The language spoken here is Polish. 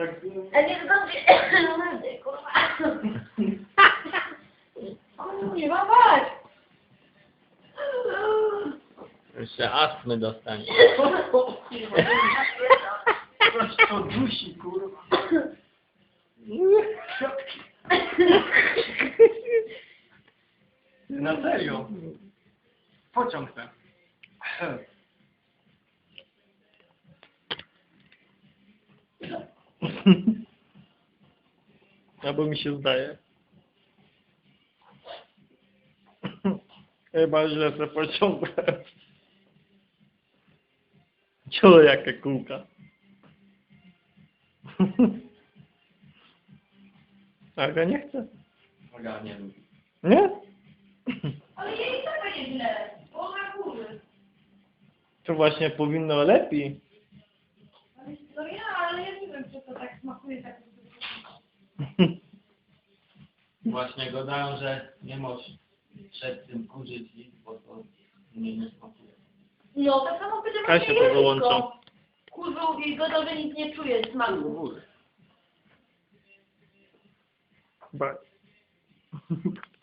tak, A nie rady, kurwa. Kurwa, mać! Jeszcze astmy dostanie. coś to dusi, kurwa. Na serio. Pociąg ten. Albo mi się zdaje. Chyba źle se pociągłem. Ciolo jakie kółka. Aga nie chce. Aga nie lubi. Nie? Ale jej tak będzie źle. Bo na góry. To właśnie powinno lepiej. No ale ja nie wiem, czy to tak smakuje tak. Właśnie gadają, że nie możesz przed tym kurzyć, bo to nie, nie smakuje. No, tak samo będzie Kasia właśnie to wyłączą. Kurwa i gotowy nic nie czuje smaku. Bye.